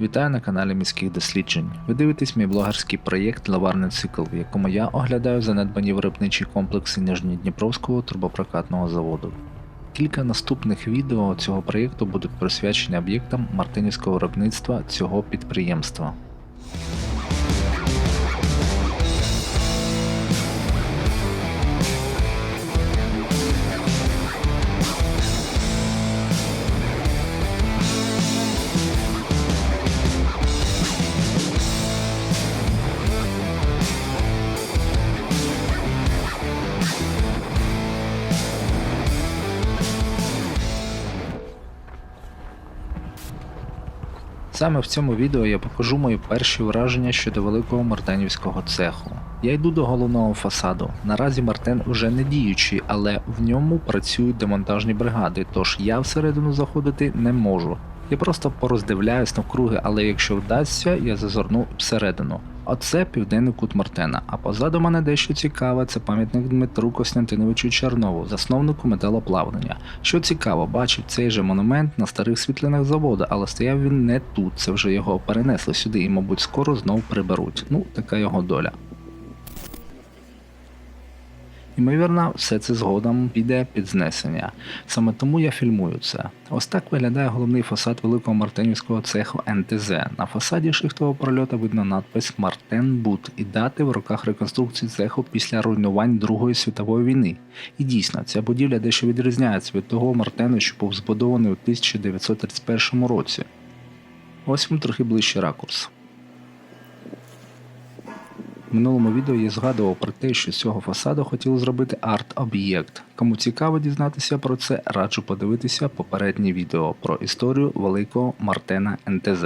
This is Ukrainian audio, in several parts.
Вітаю на каналі міських досліджень. Ви дивитесь мій блогерський проєкт Лаварний цикл, в якому я оглядаю занедбані виробничі комплекси Нижньодніпровського турбопрокатного заводу. Кілька наступних відео цього проєкту будуть присвячені об'єктам мартинівського виробництва цього підприємства. Саме в цьому відео я покажу мої перші враження щодо великого мартенівського цеху. Я йду до головного фасаду. Наразі Мартен уже не діючий, але в ньому працюють демонтажні бригади, тож я всередину заходити не можу. Я просто пороздивляюсь навкруги, але якщо вдасться, я зазирну всередину. Оце південний кут Мартена, а позаду мене дещо цікаве, це пам'ятник Дмитру Костянтиновичу Чернову, засновнику металоплавлення. Що цікаво, бачив цей же монумент на старих світлинах заводу, але стояв він не тут, це вже його перенесли сюди і, мабуть, скоро знов приберуть. Ну, така його доля. Ймовірно, все це згодом піде під знесення. Саме тому я фільмую це. Ось так виглядає головний фасад великого мартинівського цеху НТЗ. На фасаді шихтового прольота видно надпис Мартен Бут і дати в роках реконструкції цеху після руйнувань Другої світової війни. І дійсно, ця будівля дещо відрізняється від того Мартену, що був збудований у 1931 році. Ось вам трохи ближчий ракурс. В минулому відео я згадував про те, що з цього фасаду хотіли зробити арт-об'єкт. Кому цікаво дізнатися про це, раджу подивитися попереднє відео про історію великого Мартена НТЗ.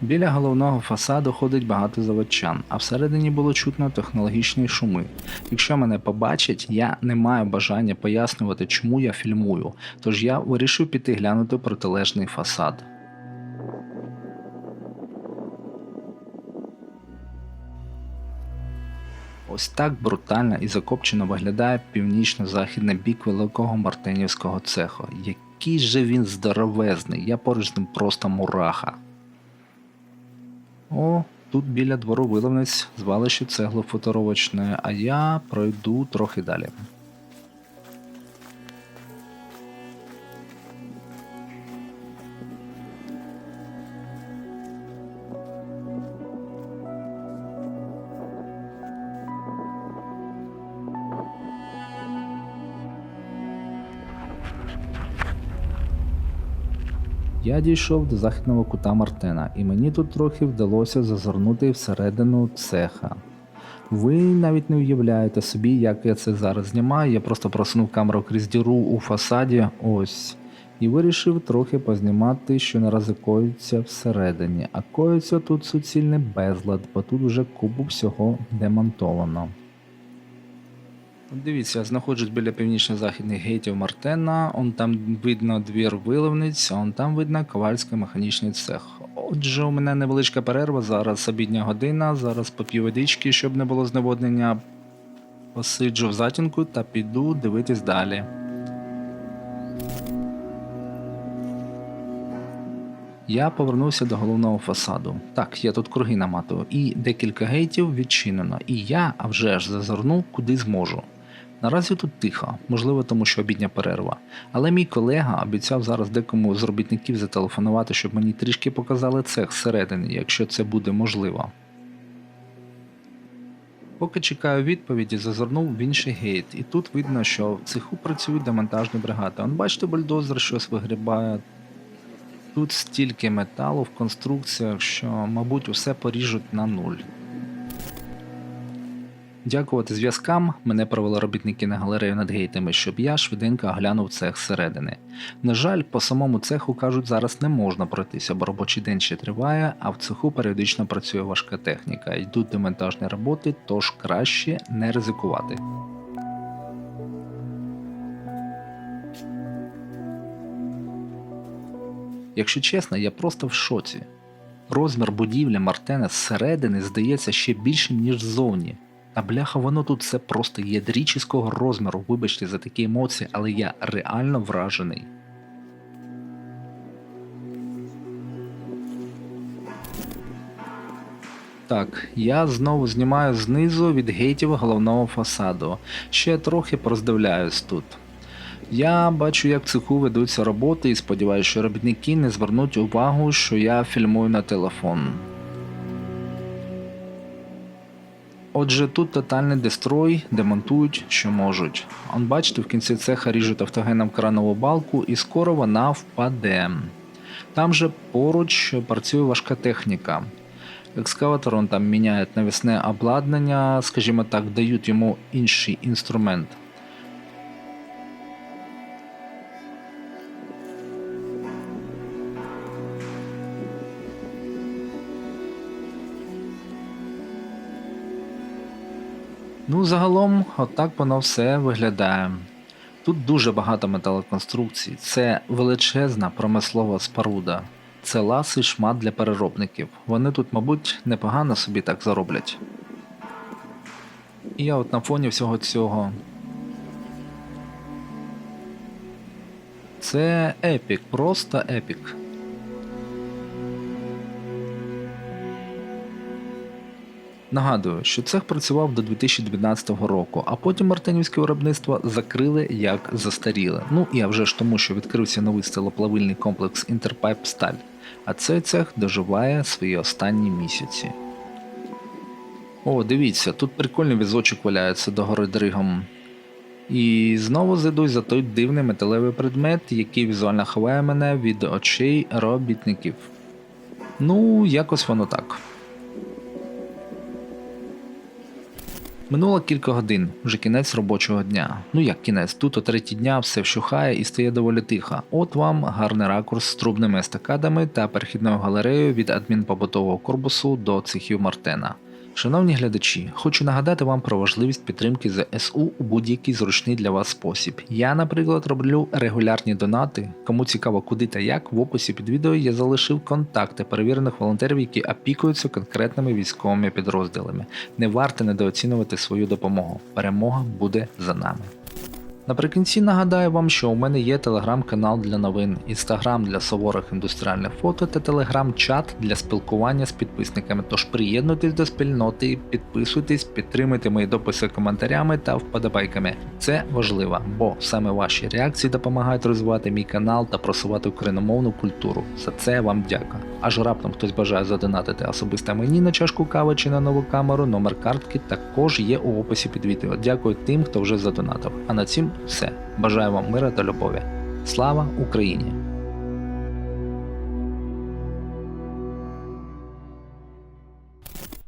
Біля головного фасаду ходить багато заводчан, а всередині було чутно технологічні шуми. Якщо мене побачать, я не маю бажання пояснювати, чому я фільмую, тож я вирішив піти глянути протилежний фасад. Ось так брутально і закопчено виглядає північно-західний бік великого мартинівського цеху. Який же він здоровезний, я поруч з ним просто мураха. О, тут біля двору виливниць звалище цеглофуторовочної, а я пройду трохи далі. Я дійшов до західного кута Мартена, і мені тут трохи вдалося зазирнути всередину цеха. Ви навіть не уявляєте собі, як я це зараз знімаю. Я просто просунув камеру крізь діру у фасаді, ось, і вирішив трохи познімати, що наразі коїться всередині. А коїться тут суцільний безлад, бо тут уже купу всього демонтовано. Дивіться, я знаходжусь біля північно-західних гейтів Мартена, он там видно двір виливниць, а он там видно ковальський механічний цех. Отже, у мене невеличка перерва, зараз обідня година, зараз поп'ю водички, щоб не було зневоднення. Посиджу в затінку та піду дивитись далі. Я повернувся до головного фасаду. Так, я тут круги наматую, і декілька гейтів відчинено, і я, а вже ж зазирну, куди зможу. Наразі тут тихо, можливо, тому що обідня перерва. Але мій колега обіцяв зараз декому з робітників зателефонувати, щоб мені трішки показали цех зсередини, якщо це буде можливо. Поки чекаю відповіді, зазирнув в інший гейт, і тут видно, що в цеху працюють демонтажні бригади. Он бачите, бульдозер щось вигрібає. Тут стільки металу в конструкціях, що, мабуть, усе поріжуть на нуль. Дякувати зв'язкам мене провели робітники на галерею над гейтами, щоб я швиденько оглянув цех зсередини. На жаль, по самому цеху кажуть, зараз не можна пройтися, бо робочий день ще триває, а в цеху періодично працює важка техніка, йдуть демонтажні роботи, тож краще не ризикувати. Якщо чесно, я просто в шоці. Розмір будівлі Мартена зсередини здається ще більшим, ніж ззовні. А бляха, воно тут все просто ядрічського розміру. Вибачте за такі емоції, але я реально вражений. Так, я знову знімаю знизу від гейтів головного фасаду. Ще трохи проздивляюсь тут. Я бачу, як в цеху ведуться роботи і сподіваюся, що робітники не звернуть увагу, що я фільмую на телефон. Отже, тут тотальний дестрой, демонтують, що можуть. Он бачите, в кінці цеха ріжуть автогеном кранову балку і скоро вона впаде. Там же поруч працює важка техніка. Екскаватором там міняють навісне обладнання, скажімо так, дають йому інший інструмент. Ну, загалом, отак воно все виглядає. Тут дуже багато металоконструкцій. Це величезна промислова споруда. Це ласий шмат для переробників. Вони тут, мабуть, непогано собі так зароблять. І я от на фоні всього цього. Це епік, просто епік. Нагадую, що цех працював до 2012 року, а потім мартинівське виробництво закрили як застаріле. Ну і а вже ж тому, що відкрився новий стелоплавильний комплекс Інтерпайп Сталь, а цей цех доживає свої останні місяці. О, дивіться, тут прикольний візочок валяється до гори дригом. І знову зайду за той дивний металевий предмет, який візуально ховає мене від очей робітників. Ну, якось воно так. Минуло кілька годин, вже кінець робочого дня. Ну як кінець, тут о третій дня все вщухає і стає доволі тихо. От вам гарний ракурс з трубними естакадами та перехідною галереєю від адмінпобутового корпусу до цехів Мартена. Шановні глядачі, хочу нагадати вам про важливість підтримки ЗСУ у будь-який зручний для вас спосіб. Я, наприклад, роблю регулярні донати. Кому цікаво, куди та як, в описі під відео я залишив контакти перевірених волонтерів, які опікуються конкретними військовими підрозділами. Не варто недооцінювати свою допомогу. Перемога буде за нами. Наприкінці нагадаю вам, що у мене є телеграм-канал для новин, інстаграм для суворих індустріальних фото та телеграм-чат для спілкування з підписниками. Тож приєднуйтесь до спільноти, підписуйтесь, підтримуйте мої дописи коментарями та вподобайками. Це важливо, бо саме ваші реакції допомагають розвивати мій канал та просувати україномовну культуру. За це вам дякую. Аж раптом хтось бажає задонатити особисто мені на чашку кави чи на нову камеру, номер картки також є у описі під відео. Дякую тим, хто вже задонатив. А на цім все. Бажаю вам мира та любові. Слава Україні!